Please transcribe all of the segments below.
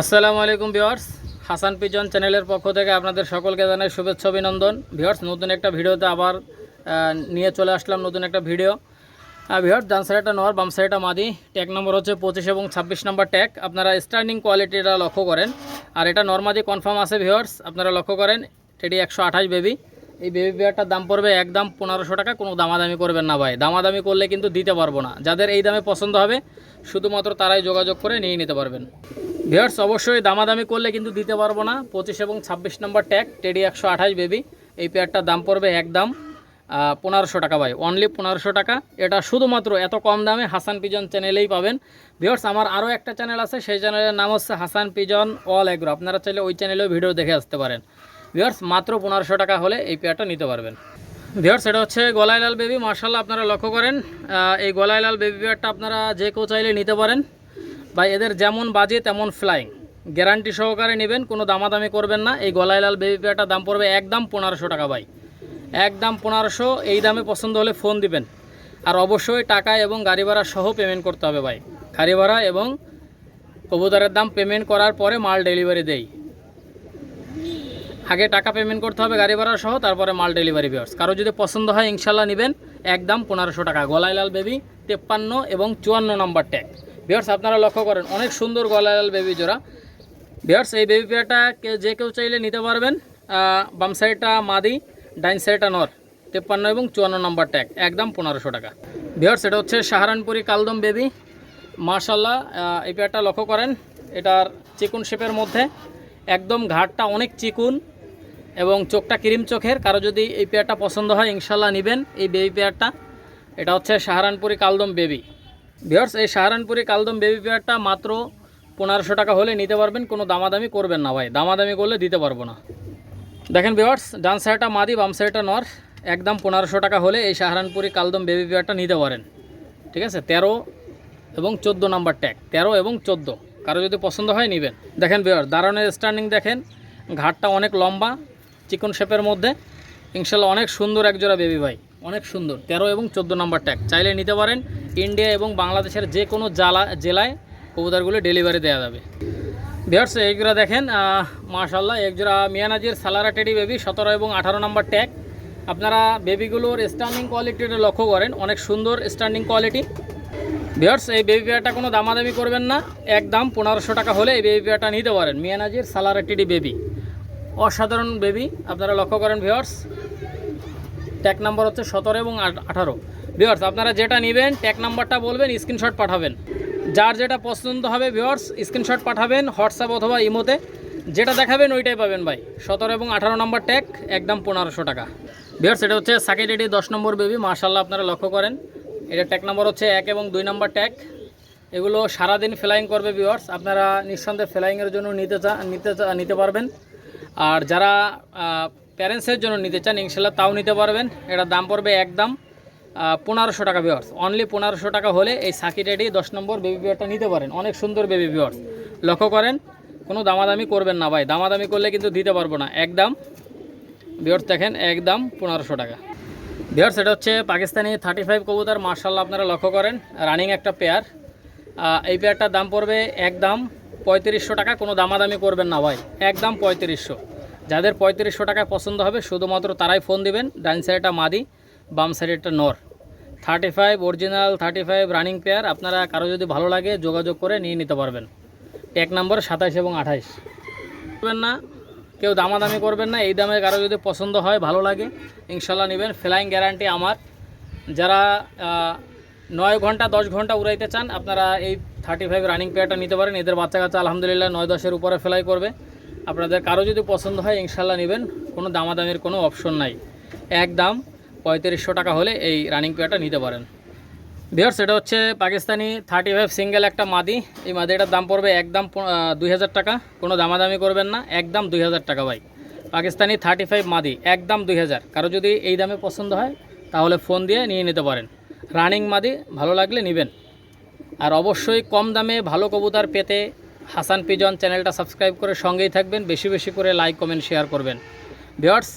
আসসালামু আলাইকুম viewers Hasan pigeon চ্যানেলের পক্ষ থেকে আপনাদের সকলকে জানাই শুভেচ্ছা, অভিনন্দন। ভিওয়ার্স নতুন একটা ভিডিওতে আবার নিয়ে চলে আসলাম নতুন একটা ভিডিও। ভিওয়ার্স ডান সাইডটা নর, বাম সাইডটা মাদি। ট্যাগ নম্বর হচ্ছে পঁচিশ এবং ছাব্বিশ নম্বর ট্যাগ। আপনারা স্টার্নিং কোয়ালিটিটা লক্ষ্য করেন। আর এটা নর্মাদি কনফার্ম আছে ভিওয়ার্স আপনারা লক্ষ্য করেন এটি একশো আঠাশ বেবি। এই বেবি পেয়ারটার দাম পড়বে একদম পনেরোশো টাকা, কোনো দামাদামি করবেন না ভাই। দামাদামি করলে কিন্তু দিতে পারব না। যাদের এই দামে পছন্দ হবে, শুধুমাত্র তারাই যোগাযোগ করে নিয়ে নিতে পারবেন। ভিয়ার্স অবশ্যই দামাদামি করলে কিন্তু দিতে পারব না। পঁচিশ এবং ছাব্বিশ নম্বর ট্যাগ টেডি একশো আঠাশ বেবি এই পেয়ারটার দাম পড়বে একদম পনেরোশো টাকা ভাই। অনলি পনেরোশো টাকা। এটা শুধুমাত্র এত কম দামে হাসান পিজন চ্যানেলেই পাবেন। ভিওর্স আমার আরও একটা চ্যানেল আছে, সেই চ্যানেলের নাম হচ্ছে হাসান পিজন অল এগ্রো আপনারা চাইলে ওই চ্যানেলেও ভিডিও দেখে আসতে পারেন। ভিওর্স মাত্র পনেরোশো টাকা হলে এই পেয়ারটা নিতে পারবেন। ভিওর্স এটা হচ্ছে গলাইলাল বেবি মার্শাল্লাহ আপনারা লক্ষ্য করেন এই গলায় লাল বেবি পেয়ারটা আপনারা যে কেউ চাইলে নিতে পারেন। বা এদের যেমন বাজে, তেমন ফ্লাইং গ্যারান্টি সহকারে নেবেন, কোনো দামাদামি করবেন না। এই গলাইলাল বেবি পেয়ারটার দাম পড়বে একদম পনেরোশো টাকা ভাই। একদম পনেরোশো, এই দামে পছন্দ হলে ফোন দিবেন। আর অবশ্যই টাকা এবং গাড়ি ভাড়া সহ পেমেন্ট করতে হবে ভাই। গাড়ি ভাড়া এবং কবুতরের দাম পেমেন্ট করার পরে মাল ডেলিভারি দেই। আগে টাকা পেমেন্ট করতে হবে গাড়ি ভাড়া সহ, তারপরে মাল ডেলিভারি বিয়ার্স কারও যদি পছন্দ হয় ইনশাল্লাহ নেবেন। একদম পনেরোশো টাকা। গলাইলাল বেবি তেপ্পান্ন এবং চুয়ান্ন নম্বর ট্যাগ বিয়ার্স আপনারা লক্ষ্য করেন, অনেক সুন্দর গলাইলাল বেবি জোড়া। বিয়ার্স এই বেবি পেয়ারটা যে কেউ চাইলে নিতে পারবেন বাম সাইডটা মাদি, ডাইন সাইডটা নর, তেপ্পান্ন এবং চুয়ান্ন নম্বর ট্যাগ একদম পনেরোশো টাকা। বিয়ার্স এটা হচ্ছে সাহারানপুরি কালদম বেবি মার্শাল্লাহ এই পেয়ারটা লক্ষ্য করেন, এটার চিকুন শেপের মধ্যে, একদম ঘাটটা অনেক চিকুন এবং চোখটা ক্রিম চোখের। কারও যদি এই পেয়ারটা পছন্দ হয় ইনশাল্লাহ নেবেন এই বেবি পেয়ারটা এটা হচ্ছে সাহারানপুরি কালদম বেবি ভিওর্স এই সাহারানপুরি কালদম বেবি পেয়ারটা মাত্র পনেরোশো টাকা হলে নিতে পারবেন, কোনো দামাদামি করবেন না ভাই। দামাদামি করলে দিতে পারব না। দেখেন ভিওর্স ডান সাইডটা মাদি, বাম সাইডটা নর। একদম পনেরোশো টাকা হলে এই সাহারানপুরি কালদম বেবি পেয়ারটা নিতে পারেন। ঠিক আছে? তেরো এবং চোদ্দ নাম্বার ট্যাগ তেরো এবং চোদ্দ। কারও যদি পছন্দ হয় নেবেন। দেখেন বিয়ার দারণের স্ট্যান্ডিং দেখেন। ঘাটটা অনেক লম্বা, চিকন শেপের মধ্যে। ইনশাল্লাহ অনেক সুন্দর একজোড়া বেবি ভাই। অনেক সুন্দর। তেরো এবং চোদ্দ নাম্বার ট্যাগ চাইলে নিতে পারেন। ইন্ডিয়া এবং বাংলাদেশের যে কোনো জালা জেলায় কবুতরগুলো ডেলিভারি দেওয়া যাবে। বিহার্স এইগুলো দেখেন মাশাল্লাহ একজোড়া মিয়ানাজির সালারা টেডি বেবি, সতেরো এবং আঠারো নম্বর ট্যাগ। আপনারা বেবিগুলোর স্ট্যান্ডিং কোয়ালিটিটা লক্ষ্য করেন, অনেক সুন্দর স্ট্যান্ডিং কোয়ালিটি বিয়ার্স এই বেবি পেয়ারটা কোনো দামাদামি করবেন না একদম পনেরোশো টাকা হলে এই বেবি পেয়ারটা নিতে পারেন, মিয়ানাজির সালারা টেডি বেবি। অসাধারণ বেবি, আপনারা লক্ষ্য করেন ভিওর্স ট্যাগ নাম্বার হচ্ছে সতেরো এবং আঠারো। ভিওর্স আপনারা যেটা নেবেন ট্যাগ নাম্বারটা বলবেন স্ক্রিনশট পাঠাবেন। যার যেটা পছন্দ হবে ভিওর্স স্ক্রিনশট পাঠাবেন হোয়াটসঅ্যাপ অথবা ইমোতে। যেটা দেখাবেন, ওইটাই পাবেন ভাই। সতেরো এবং আঠারো নম্বর ট্যাগ একদম পনেরোশো টাকা। ভিওর্স এটা হচ্ছে সাকিট এডি দশ নম্বর বেবি মার্শাল্লাহ আপনারা লক্ষ্য করেন। এটা ট্যাগ নাম্বার হচ্ছে এক এবং দুই নম্বর ট্যাগ এগুলো সারাদিন ফ্লাইং করবে ভিওয়ার্স আপনারা নিঃসন্দেহে ফ্লাইংয়ের জন্য নিতে চা, নিতে নিতে পারবেন। আর যারা প্যারেন্টসের জন্য নিতে চান ইনশাল্লাহ তাও নিতে পারবেন। এটার দাম পড়বে একদম পনেরোশো টাকা ভিওয়ার্স অনলি পনেরোশো টাকা হলে এই সাকিট এডি দশ নম্বর বেবি বিয়ারটা নিতে পারেন। অনেক সুন্দর বেবি ভিওয়ার্স লক্ষ্য করেন, কোনো দামাদামি করবেন না ভাই। দামাদামি করলে কিন্তু দিতে পারব না। একদম বিয়ার্স দেখেন, একদম পনেরোশো টাকা। ভিওর্স এটা হচ্ছে পাকিস্তানি থার্টি ফাইভ কবুতর। মার্শাল্লাহ আপনারা লক্ষ্য করেন রানিং একটা পেয়ার এই পেয়ারটার দাম পড়বে একদম পঁয়ত্রিশশো টাকা। কোনো দামাদামি করবেন না ভাই। একদম পঁয়ত্রিশশো। যাদের পঁয়ত্রিশশো টাকায় পছন্দ হবে, শুধুমাত্র তারাই ফোন দিবেন। ডাইন সাইডটা মাদি, বাম সাইডেরটা নর। Thirty five original thirty five running pair. আপনারা কারও যদি ভালো লাগে যোগাযোগ করে নিয়ে নিতে পারবেন। এক নম্বর সাতাইশ এবং আঠাইশ। করবেন না, কেউ দামাদামি করবেন না, এই দামে কারও যদি পছন্দ হয়, ভালো লাগে, ইনশাল্লাহ নেবেন। ফ্লাইং গ্যারান্টি আমার। যারা নয় ঘণ্টা, দশ ঘণ্টা উড়াইতে চান, আপনারা এই থার্টি ফাইভ রানিং পেয়ারটা নিতে পারেন। এদের বাচ্চা কাচ্চা আলহামদুলিল্লাহ নয় দশের উপরে ফ্লাই করবে। আপনাদের কারও যদি পছন্দ হয়, ইনশাল্লাহ নেবেন। কোনো দামাদামির কোনো অপশন নাই। এক দাম পঁয়ত্রিশশো টাকা হলে এই রানিং পেয়ারটা নিতে পারেন। বিহার সেটা হচ্ছে পাকিস্তানি থার্টি ফাইভ সিঙ্গেল একটা মাদি। এই মাদিটার দাম পড়বে একদম দুই হাজার টাকা। কোনো দামাদামি করবেন না, একদম দুই হাজার টাকা ভাই। পাকিস্তানি থার্টি ফাইভ মাদি, একদম দুই হাজার। কারও যদি এই দামে পছন্দ হয়, তাহলে ফোন দিয়ে নিয়ে নিতে পারেন। রানিং মাদি, ভালো লাগলে নেবেন। আর অবশ্যই কম দামে ভালো কবুতর পেতে হাসান পিজন চ্যানেলটা সাবস্ক্রাইব করে সঙ্গেই থাকবেন। বেশি বেশি করে লাইক কমেন্ট শেয়ার করবেন। ভিওয়ার্স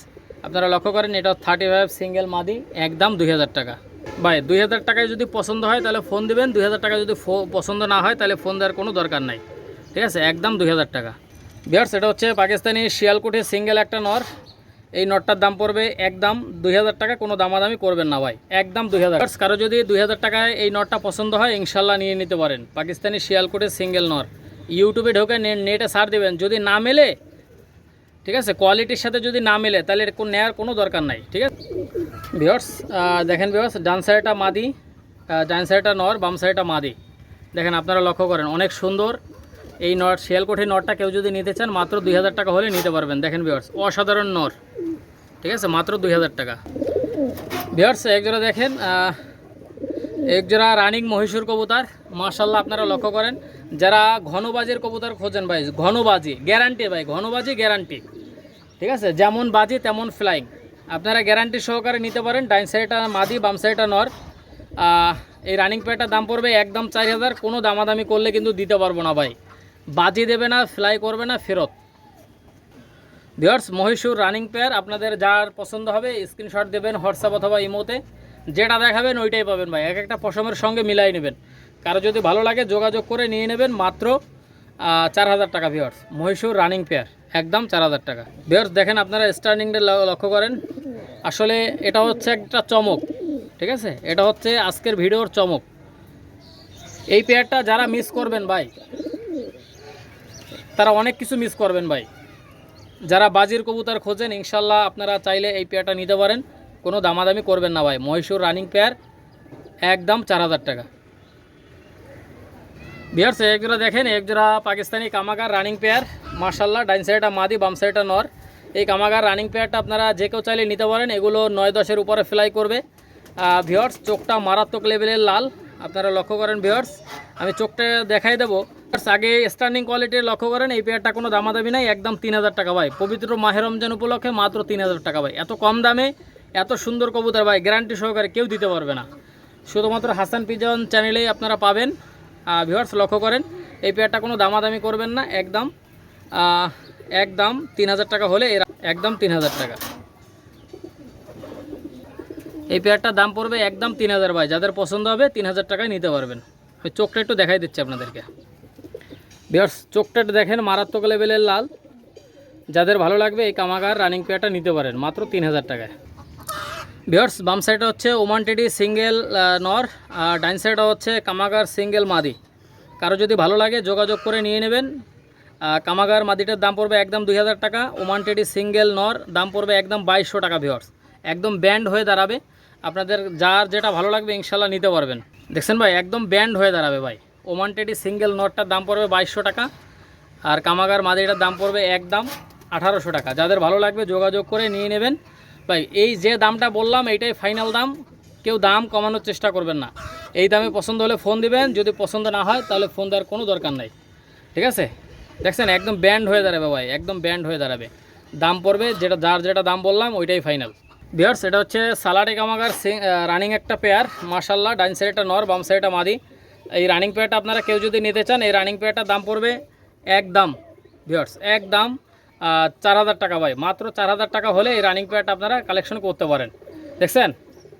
আপনারা লক্ষ্য করেন, এটা থার্টি ফাইভ সিঙ্গেল মাদি, একদম দুই হাজার টাকা। ভাই, দুই হাজার টাকায় যদি পছন্দ হয়, তাহলে ফোন দিবেন। দুই হাজার টাকা যদি পছন্দ না হয়, তাহলে ফোন দেওয়ার কোনো দরকার নাই। ঠিক আছে? একদম দুই হাজার টাকা। বিহার সেটা হচ্ছে পাকিস্তানি শিয়ালকুঠি সিঙ্গেল একটা নর। এই নটটার দাম পড়বে একদম দুই হাজার টাকা। কোনো দামাদামি করবেন না ভাই। একদম দুই হাজার। কারও যদি দুই হাজার টাকায় এই নটটা পছন্দ হয়, ইনশাল্লাহ নিয়ে নিতে পারেন। পাকিস্তানি শিয়ালকুঠি সিঙ্গেল নর। ইউটিউবে ঢোকে নেটে সার দেবেন। যদি না মেলে ঠিক আছে? কোয়ালিটির সাথে যদি না মেলে, তাহলে নেওয়ার কোনো দরকার নাই, ঠিক আছে? ভিওর্স দেখেন ভিওর্স ডান সাইডটা মাদি ডান সাইডটা নর, বাম সাইডটা মাদি। দেখেন আপনারা লক্ষ্য করেন, অনেক সুন্দর এই নট শিয়ালকোঠি নটটা কেউ যদি নিতে চান, মাত্র দুই হাজার টাকা হলে নিতে পারবেন। দেখেন ভিওর্স অসাধারণ নর, ঠিক আছে? মাত্র দুই হাজার টাকা। ভিওর্স একজোড়া দেখেন একজোড়া রানিং মহীশূর কবুতার মার্শাল্লাহ আপনারা লক্ষ্য করেন। যারা ঘনবাজির কবুতর খোঁজেন ভাই, ঘনবাজি গ্যারান্টি ভাই, ঘনবাজি গ্যারান্টি ঠিক আছে? যেমন বাজি, তেমন ফ্লাইং আপনারা গ্যারান্টি সহকারে নিতে পারেন, ডাইন সাইডটা মাদি, বাম সাইডটা নর। এই রানিং প্যাডটার দাম পড়বে একদম চার হাজার। কোনো দামাদামি করলে কিন্তু দিতে পারব না ভাই। বাজি দেবে না ফ্লাই করবে না, ফেরত। ভিওর্স মহীশূর রানিং পেয়ার আপনাদের যার পছন্দ হবে স্ক্রিনশট দেবেন হোয়াটসঅ্যাপ অথবা ইমোতে যেটা দেখাবেন, ওইটাই পাবেন ভাই। এক একটা পশমের সঙ্গে মিলাই নেবেন। কারও যদি ভালো লাগে যোগাযোগ করে নিয়ে নেবেন মাত্র চার হাজার টাকা ভিওর্স মহীশূর রানিং পেয়ার একদম চার হাজার টাকা। ভিওর্স দেখেন আপনারা স্টার্নিংটা লক্ষ্য করেন। আসলে এটা হচ্ছে একটা চমক, ঠিক আছে? এটা হচ্ছে আজকের ভিডিওর চমক। এই পেয়ারটা যারা মিস করবেন ভাই, তারা অনেক কিছু মিস করবেন ভাই। যারা বাজির কবুতর খোঁজেন, ইনশাল্লাহ আপনারা চাইলে এই পেয়ারটা নিতে পারেন। কোনো দামাদামি করবেন না ভাই। মহীশূর রানিং পেয়ার একদম চার হাজার টাকা। বিহার্স একজোড়া দেখেন, একজোড়া পাকিস্তানি কামাগার রানিং পেয়ার মার্শাল্লাহ ডাইন সাইডটা মাদি, বাম সাইডটা নর। এই কামাগার রানিং পেয়ারটা আপনারা যে কেউ চাইলে নিতে পারেন, এগুলো নয় দশের উপরে ফ্লাই করবে। ভিওর্স চোখটা মারাত্মক লেভেলের লাল। আপনারা লক্ষ্য করেন ভিওর্স আমি চোখটা দেখাই দেবো। আগে স্ট্যান্ডিং কোয়ালিটির লক্ষ্য করেন, এই পেয়ারটা কোনো দামাদামি নাই, একদম তিন হাজার টাকা ভাই। পবিত্র মাহের রমজান উপলক্ষে মাত্র তিন হাজার টাকা ভাই। এত কম দামে, এত সুন্দর কবুতর ভাই গ্যারান্টি সহকারে কেউ দিতে পারবে না। শুধুমাত্র হাসান পিজন চ্যানেলেই আপনারা পাবেন। ভিউয়ার্স লক্ষ্য করেন, এই পেয়ারটা কোনো দামাদামি করবেন না, একদম একদম তিন হাজার টাকা হলে এর একদম তিন হাজার টাকা। এই পেয়ারটার দাম পড়বে একদম তিন হাজার ভাই, যাদের পছন্দ হবে তিন হাজার টাকায় নিতে পারবেন। ওই চোখটা একটু দেখাই দিচ্ছি আপনাদেরকে। ভিউয়ার্স চোখটা দেখেন, মারাত্মক লেভেলের লাল। যাদের ভালো লাগবে এই কামাগার রানিং পেয়ারটা নিতে পারেন, মাত্র তিন হাজার টাকায়। ভিওর্স বাম সাইডে হচ্ছে ওমান টেডি সিঙ্গেল নর, আর ডাইন সাইডে হচ্ছে কামাগার সিঙ্গেল মাদি। কারও যদি ভালো লাগে যোগাযোগ করে নিয়ে নেবেন। কামাগার মাদিটার দাম পড়বে একদম দুই হাজার টাকা, ওমান টেডি সিঙ্গেল, নর, দাম পড়বে একদম বাইশশো টাকা ভিওর্স একদম ব্যান্ড হয়ে দাঁড়াবে। আপনাদের যার যেটা ভালো লাগবে ইনশাল্লাহ নিতে পারবেন। দেখছেন ভাই, একদম ব্যান্ড হয়ে দাঁড়াবে ভাই। ওমান টেডি সিঙ্গেল নটটার দাম পড়বে বাইশশো টাকা, আর কামাগার মাদিটার দাম পড়বে একদম আঠারোশো টাকা। যাদের ভালো লাগবে যোগাযোগ করে নিয়ে নেবেন। ভাই, এই যে দামটা বললাম, এইটাই ফাইনাল দাম। কেউ দাম কমানোর চেষ্টা করবেন না। এই দামে পছন্দ হলে ফোন দিবেন, যদি পছন্দ না হয়, তাহলে ফোন দেওয়ার কোনো দরকার নাই। ঠিক আছে? দেখছেন, একদম ব্যান্ড হয়ে দাঁড়াবে ভাই, একদম ব্যান্ড হয়ে দাঁড়াবে। দাম পড়বে, যেটা, যার যেটা দাম বললাম, ওইটাই ফাইনাল বিয়ার্স এটা হচ্ছে সালাডে কামাগার রানিং একটা পেয়ার মার্শাল্লাহ ডাইন সাইডটা নর, বাম সাইডটা মাদি। এই রানিং পেয়ারটা আপনারা কেউ যদি নিতে চান, এই রানিং পেয়ারটার দাম পড়বে এক একদম। ভিওর্স একদম। চার হাজার টাকা ভাই। মাত্র চার হাজার টাকা হলে এই রানিং পেয়ারটা আপনারা কালেকশন করতে পারেন। দেখছেন?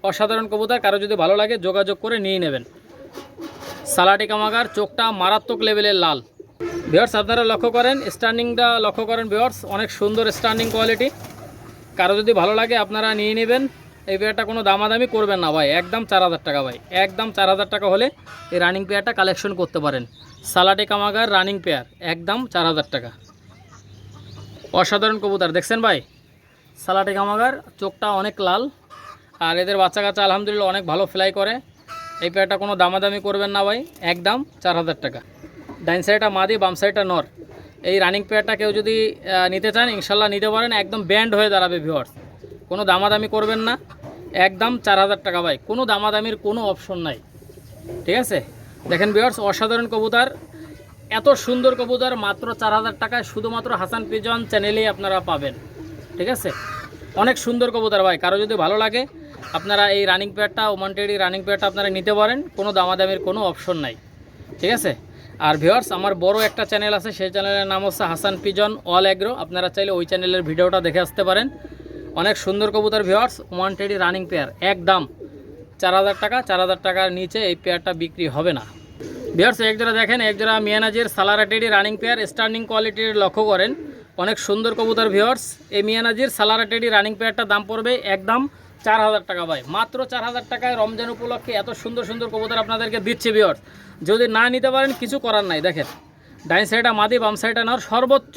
অসাধারণ কবুতর, কারও যদি ভালো লাগে যোগাযোগ করে নিয়ে নেবেন। সালাটি কামাগার, চোখটা মারাত্মক লেভেলের লাল। ভিওর্স আপনারা লক্ষ্য করেন স্ট্যান্ডিংটা লক্ষ্য করেন ভিওর্স অনেক সুন্দর স্ট্যান্ডিং কোয়ালিটি কারও যদি ভালো লাগে আপনারা নিয়ে নেবেন। এই পেয়ারটা কোনো দামাদামি করবেন না ভাই, একদম চার হাজার টাকা ভাই। একদম চার হাজার টাকা হলে এই রানিং পেয়ারটা কালেকশন করতে পারেন। সালাডে কামাগার রানিং পেয়ার একদম চার হাজার টাকা। অসাধারণ কবুতর, দেখছেন ভাই? সালাডে কামাগার চোখটা অনেক লাল, আর এদের বাচ্চা কাচ্চা আলহামদুলিল্লাহ অনেক ভালো ফ্লাই করে। এই পেয়ারটা কোনো দামাদামি করবেন না ভাই একদম চার হাজার টাকা। ডাইন সাইডটা মাদি, বাম সাইডটা নর। এই রানিং পেয়ারটা কেউ যদি নিতে চান, ইনশাল্লাহ নিতে পারেন, একদম ব্যান্ড হয়ে দাঁড়াবে ভিওয়ার্স কোনো দামাদামি করবেন না একদম চার হাজার টাকা ভাই। কোনো দামাদামির কোনো অপশন নাই। ঠিক আছে? দেখেন ভিওয়ার্স অসাধারণ কবুতর। এত সুন্দর কবুতর মাত্র চার হাজার টাকায় শুধুমাত্র হাসান পিজন চ্যানেলেই আপনারা পাবেন। ঠিক আছে? অনেক সুন্দর কবুতর ভাই, কারও যদি ভালো লাগে, আপনারা এই রানিং পেয়ারটা ওমানটেডি রানিং পেয়ারটা আপনারা নিতে পারেন, কোনো দামাদামির কোনো অপশন নাই। ঠিক আছে? আর ভিওয়ার্স আমার বড় একটা চ্যানেল আছে, সেই চ্যানেলের নাম হচ্ছে হাসান পিজন অল অ্যাগ্রো। আপনারা চাইলে ওই চ্যানেলের ভিডিওটা দেখে আসতে পারেন। অনেক সুন্দর কবুতর ভিওয়ার্স ওয়ান্টেডি রানিং পেয়ার এক দাম চার হাজার টাকা, চার হাজার টাকার নিচে এই পেয়ারটা বিক্রি হবে না। বিয়ার্স এক জোড়া দেখেন, এক জোড়া মিয়ানাজির সালারাটেডি রানিং পেয়ার, স্টার্নিং কোয়ালিটির লক্ষ্য করেন। অনেক সুন্দর কবুতর ভিওর্স এই মিয়ানাজির সালারাটেডি রানিং পেয়ারটার দাম পড়বে একদম চার হাজার টাকা ভাই। মাত্র চার হাজার টাকায় রমজান উপলক্ষে এত সুন্দর সুন্দর কবুতর আপনাদেরকে দিচ্ছে ভিওর্স যদি না নিতে পারেন, কিছু করার নাই, দেখেন। ডাইন সাইডটা মাদি, বাম সাইডটা নেওয়ার সর্বোচ্চ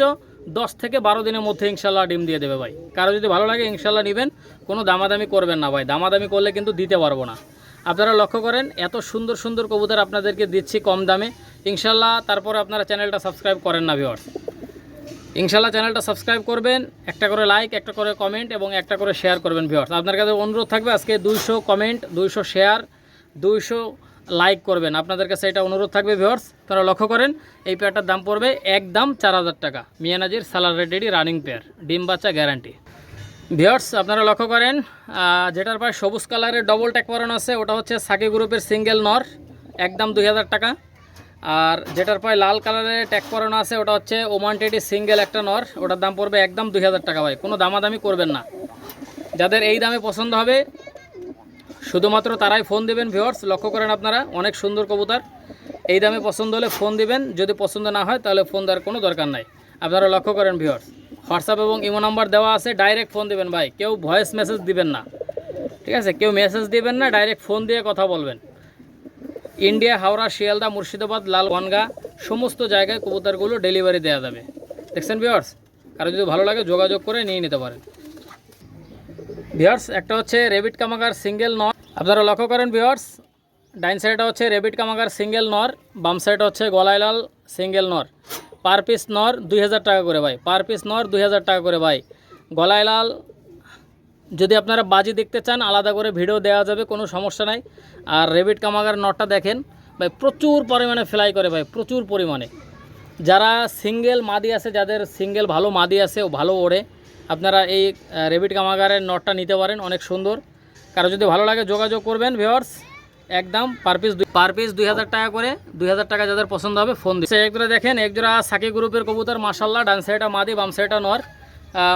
দশ থেকে বারো দিনের মধ্যে ইনশাল্লাহ ডিম দিয়ে দেবে ভাই। কারও যদি ভালো লাগে, ইনশাল্লাহ নেবেন, কোনো দামাদামি করবেন না ভাই। দামাদামি করলে কিন্তু দিতে পারব না। আপনারা লক্ষ্য করেন, এত সুন্দর সুন্দর কবুতর আপনাদেরকে দিচ্ছি কম দামে। ইনশাল্লাহ তারপরে আপনারা চ্যানেলটা সাবস্ক্রাইব করেন না ভিওয়ার্স ইনশাল্লাহ চ্যানেলটা সাবস্ক্রাইব করবেন, একটা করে লাইক একটা করে কমেন্ট এবং একটা করে শেয়ার করবেন ভিওয়ার্স আপনার কাছে অনুরোধ থাকবে আজকে দুইশো কমেন্ট দুইশো শেয়ার দুইশো লাইক করবেন। আপনাদের কাছে এটা অনুরোধ থাকবে ভিওয়ার্স তারা লক্ষ্য করেন, এই পেয়ারটার দাম পড়বে একদম চার হাজার টাকা। মিয়ানাজির সালার রেডি রানিং পেয়ার ডিম বাচ্চা গ্যারান্টি ভিওর্স আপনারা লক্ষ্য করেন যেটার পায়ে সবুজ কালারের ডবল ট্যাক পরানো আছে, ওটা হচ্ছে সাকি গ্রুপের সিঙ্গেল নর, একদম দুই হাজার টাকা। আর যেটার পায়ে লাল কালারের ট্যাগ পরানো আছে, ওটা হচ্ছে ওমান টেডি সিঙ্গেল একটা নর, ওটার দাম পড়বে একদম দুই হাজার টাকা ভাই, কোনো দামাদামি করবেন না। যাদের এই দামে পছন্দ হবে, শুধুমাত্র তারাই ফোন দিবেন ভিওর্স লক্ষ্য করেন আপনারা, অনেক সুন্দর কবুতর। এই দামে পছন্দ হলে ফোন দিবেন, যদি পছন্দ না হয়, তাহলে ফোন দেওয়ার কোনো দরকার নাই। আপনারা লক্ষ্য করেন ভিওর্স হোয়াটসঅ্যাপ এবং ইমো নাম্বার দেওয়া আছে, ডাইরেক্ট ফোন দিবেন ভাই। কেউ ভয়েস মেসেজ দিবেন না। ঠিক আছে? কেউ মেসেজ দিবেন না, ডাইরেক্ট ফোন দিয়ে কথা বলবেন। ইন্ডিয়া, হাওড়া, শিয়ালদা, মুর্শিদাবাদ লালগনগা সমস্ত জায়গায় কবুতরগুলো ডেলিভারি দেওয়া যাবে। দেখছেন ভিওর্স কারও যদি ভালো লাগে যোগাযোগ করে নিয়ে নিতে পারেন। ভিওর্স একটা হচ্ছে রেবিট কামাগার সিঙ্গেল নর আপনারা লক্ষ্য করেন ভিওর্স ডাইন সাইডটা হচ্ছে রেবিট কামাগার সিঙ্গেল নর বাম সাইডটা হচ্ছে গলাইলাল সিঙ্গেল নর পার পিস নর দুই হাজার টাকা করে ভাই। পার পিস নর দুই হাজার টাকা করে ভাই। গলাইলাল যদি আপনারা বাজি দেখতে চান, আলাদা করে ভিডিও দেওয়া যাবে, কোনো সমস্যা নাই। আর রেবিট কামাগার নটটা দেখেন, ভাই প্রচুর পরিমাণে ফ্লাই করে ভাই, প্রচুর পরিমাণে। যারা সিঙ্গেল মাদি আছে, যাদের সিঙ্গেল ভালো মাদি আছে ও ভালো ওড়ে, আপনারা এই রেবিট কামাগারের নটটা নিতে পারেন, অনেক সুন্দর। কারও যদি ভালো লাগে যোগাযোগ করবেন ভিওয়ার্স একদম পার পিস পার পিস দুই হাজার টাকা করে, দুই হাজার টাকা যাদের পছন্দ হবে ফোন দিচ্ছে। একজোড়া দেখেন একজোড়া সাকি গ্রুপের কবুতর মাসাল্লাহ ডান সাইডটা মাদি, বাম সাইডটা নর।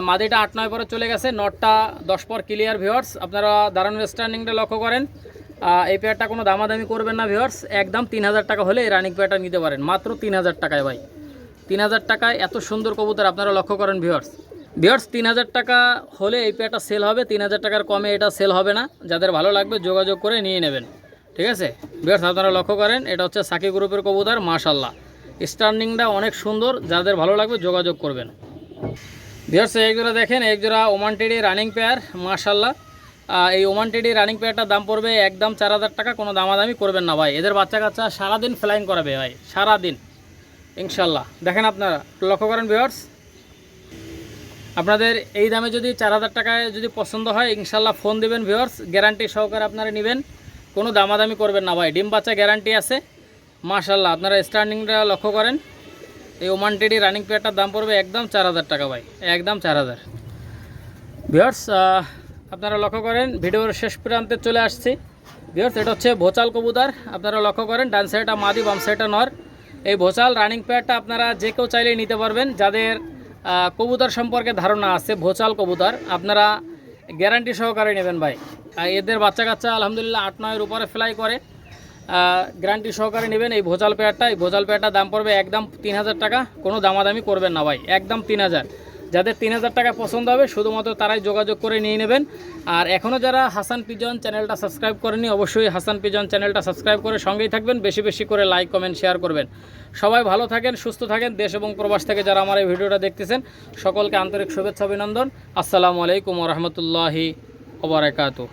মাদিটা আট নয় পরে চলে গেছে নটটা দশ পর ক্লিয়ার ভিওয়ার্স আপনারা দারুণ স্ট্যান্ডিংটা লক্ষ্য করেন। এই পেয়ারটা কোনো দামাদামি করবেন না ভিওয়ার্স একদম তিন হাজার টাকা হলে এই রানিং পেয়ারটা নিতে পারেন। মাত্র তিন হাজার টাকায় ভাই। তিন হাজার টাকায় এত সুন্দর কবুতর আপনারা লক্ষ্য করেন ভিওয়ার্স ভিওয়ার্স তিন হাজার টাকা হলে এই পেয়ারটা সেল হবে। তিন হাজার টাকার কমে এটা সেল হবে না। যাদের ভালো লাগবে যোগাযোগ করে নিয়ে নেবেন। ঠিক আছে? ভিওয়ার্স আপনারা লক্ষ্য করেন, এটা হচ্ছে সাকি গ্রুপের কবুতর মাশাল্লাহ স্টার্নিংটা অনেক সুন্দর, যাদের ভালো লাগবে যোগাযোগ করবেন। ভিওর্স এক জোড়া দেখেন এক জোড়া ওমান টেডি রানিং পেয়ার মাশাল্লাহ এই ওমান টেডি রানিং পেয়ারটার দাম পড়বে একদম চার হাজার টাকা, কোনো দামাদামি করবেন না ভাই। এদের বাচ্চা কাচ্চা সারাদিন ফ্লাইং করাবে ভাই, সারাদিন। ইনশাল্লাহ দেখেন আপনারা, লক্ষ্য করেন ভিওর্স আপনাদের এই দামে যদি চার হাজার টাকায় যদি পছন্দ হয় ইনশাল্লাহ ফোন দেবেন ভিওর্স গ্যারান্টি সহকারে আপনারা নেবেন। কোনো দামাদামি করবেন না ভাই। ডিম বাচ্চা গ্যারান্টি আছে। মাশাল্লাহ আপনারা স্টার্নিংটা লক্ষ্য করেন। এই ওমান টেডি রানিং পেয়ারটার দাম পড়বে একদম চার হাজার টাকা ভাই, একদম চার হাজার। ভিওর্স আপনারা লক্ষ্য করেন, ভিডিওর শেষ প্রান্তে চলে আসছি। ভিওর্স এটা হচ্ছে ভোচাল কবুতর, আপনারা লক্ষ্য করেন, ডান সাইডটা মাদি, বাম সাইডটা নর। এই ভোচাল রানিং পেয়ারটা আপনারা যে কেউ চাইলেই নিতে পারবেন। যাদের কবুতর সম্পর্কে ধারণা আছে, ভোচাল কবুতর, আপনারা গ্যারান্টি সহকারে নেবেন ভাই। এদের বাচ্চা কাচ্চা আলহামদুলিল্লাহ আট, নয়ের উপরে ফ্লাই করে। গ্যারান্টি সহকারে নেবেন এই ভোজাল পেয়ারটা। এই ভোজাল পেয়ারটার দাম পড়বে একদম তিন হাজার টাকা। কোনো দামাদামি করবেন না ভাই, একদম তিন হাজার। যাদের তিন হাজার টাকা পছন্দ হবে, শুধুমাত্র তারাই যোগাযোগ করে নিয়ে নেবেন। আর এখনও যারা হাসান পিজন চ্যানেলটা সাবস্ক্রাইব করেনি অবশ্যই হাসান পিজন চ্যানেলটা সাবস্ক্রাইব করে সঙ্গেই থাকবেন, বেশি বেশি করে লাইক, কমেন্ট, শেয়ার করবেন। সবাই ভালো থাকেন, সুস্থ থাকেন, দেশ এবং প্রবাস থেকে যারা আমার এই ভিডিওটা দেখতেছেন, সকলকে আন্তরিক শুভেচ্ছা, অভিনন্দন। আসসালামু আলাইকুম রহমতুল্লাহি ওবরাকাতু